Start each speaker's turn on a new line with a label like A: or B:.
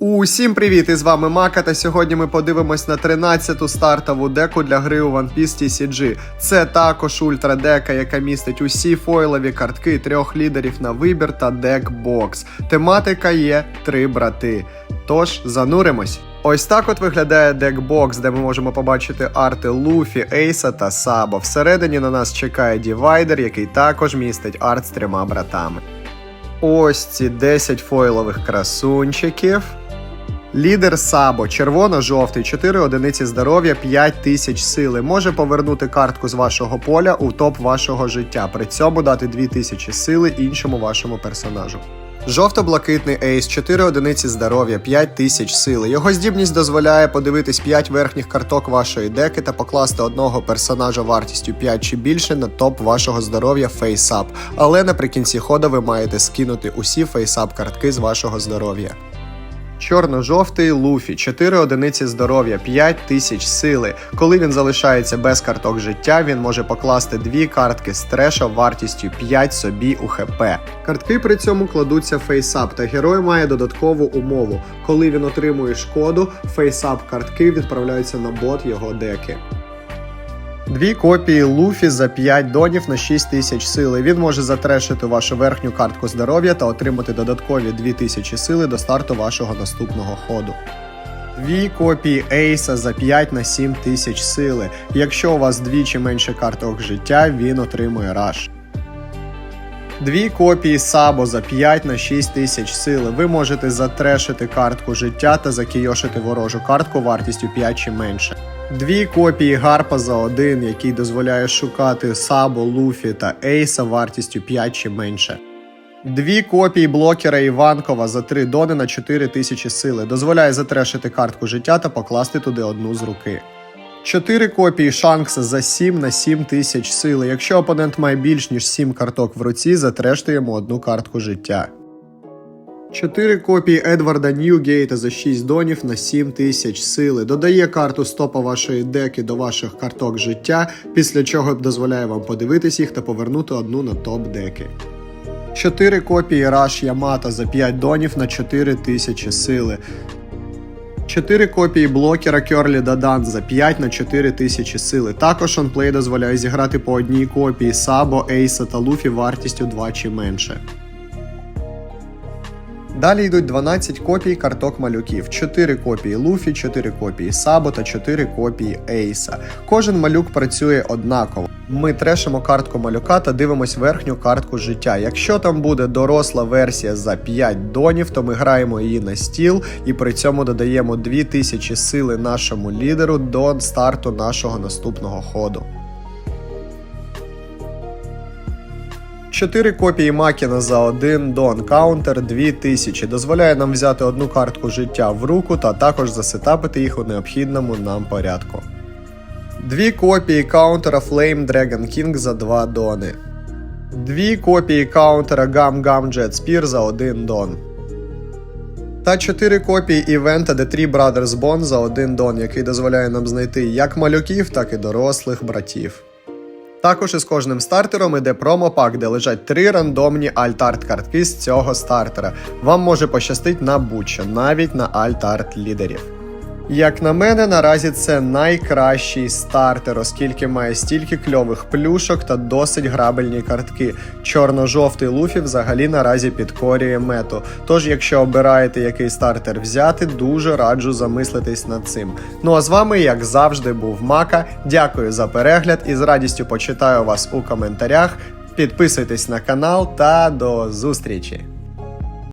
A: Усім привіт! І з вами Мака. Та сьогодні ми подивимось на 13-ту стартову деку для гри у One Piece TCG. Це також ультрадека, яка містить усі фойлові картки трьох лідерів на вибір та декбокс. Тематика є три брати. Тож зануримось. Ось так от виглядає декбокс, де ми можемо побачити арти Луфі, Ейса та Сабо. Всередині на нас чекає дівайдер, який також містить арт з трьома братами. Ось ці 10 фойлових красунчиків. Лідер Сабо, червоно-жовтий, 4 одиниці здоров'я, 5 тисяч сили. Може повернути картку з вашого поля у топ вашого життя. При цьому дати 2 тисячі сили іншому вашому персонажу. Жовто-блакитний ейс, 4 одиниці здоров'я, 5 тисяч сили. Його здібність дозволяє подивитись 5 верхніх карток вашої деки та покласти одного персонажа вартістю 5 чи більше на топ вашого здоров'я фейсап. Але наприкінці ходу ви маєте скинути усі фейсап картки з вашого здоров'я. Чорно-жовтий Луфі, 4 одиниці здоров'я, 5 тисяч сили. Коли він залишається без карток життя, він може покласти дві картки з треша вартістю 5 собі у ХП. Картки при цьому кладуться фейсап, та герой має додаткову умову. Коли він отримує шкоду, фейсап картки відправляються на бот його деки. Дві копії Луфі за 5 донів на 6 тисяч сили. Він може затрешити вашу верхню картку здоров'я та отримати додаткові 2000 сили до старту вашого наступного ходу. Дві копії Ейса за 5 на 7 тисяч сили. Якщо у вас двічі менше карток життя, він отримує раш. Дві копії Сабо за 5 на 6 тисяч сили. Ви можете затрешити картку життя та закійошити ворожу картку вартістю 5 чи менше. Дві копії Гарпа за один, який дозволяє шукати Сабо, Луфі та Ейса вартістю 5 чи менше. Дві копії блокера Іванкова за 3 дони на 4 тисячі сили. Дозволяє затрешити картку життя та покласти туди одну з руки. 4 копії Шанкса за 7 на 7 тисяч сили. Якщо опонент має більш ніж 7 карток в руці, затреште йому одну картку життя. 4 копії Едварда Ньюгейта за 6 донів на 7 тисяч сили. Додає карту стопа вашої деки до ваших карток життя, після чого дозволяє вам подивитись їх та повернути одну на топ деки. 4 копії Раш Ямата за 5 донів на 4 тисячі сили. 4 копії блокера Керлі Дадан за 5 на 4 тисячі сили. Також онплей дозволяє зіграти по одній копії Сабо, Ейса та Луфі вартістю 2 чи менше. Далі йдуть 12 копій карток малюків, 4 копії Луфі, 4 копії Сабо та 4 копії Ейса. Кожен малюк працює однаково. Ми трешимо картку малюка та дивимось верхню картку життя. Якщо там буде доросла версія за 5 донів, то ми граємо її на стіл і при цьому додаємо 2000 сили нашому лідеру до старту нашого наступного ходу. 4 копії Макіна за один дон, каунтер 2000. Дозволяє нам взяти одну картку життя в руку та також засетапити їх у необхідному нам порядку. Дві копії каунтера Flame Dragon King за 2 дони. Дві копії каунтера Gum Gum Jet Spear за 1 дон. Та 4 копії івента The Three Brothers Bond за 1 дон, який дозволяє нам знайти як малюків, так і дорослих братів. Також із кожним стартером іде промопак, де лежать три рандомні альт-арт картки з цього стартера. Вам може пощастить на будь-що, навіть на альт-арт лідерів. Як на мене, наразі це найкращий стартер, оскільки має стільки кльових плюшок та досить грабельні картки. Чорно-жовтий луфі взагалі наразі підкорює мету. Тож, якщо обираєте який стартер взяти, дуже раджу замислитись над цим. Ну а з вами, як завжди, був Мака. Дякую за перегляд і з радістю почитаю вас у коментарях. Підписуйтесь на канал та до зустрічі!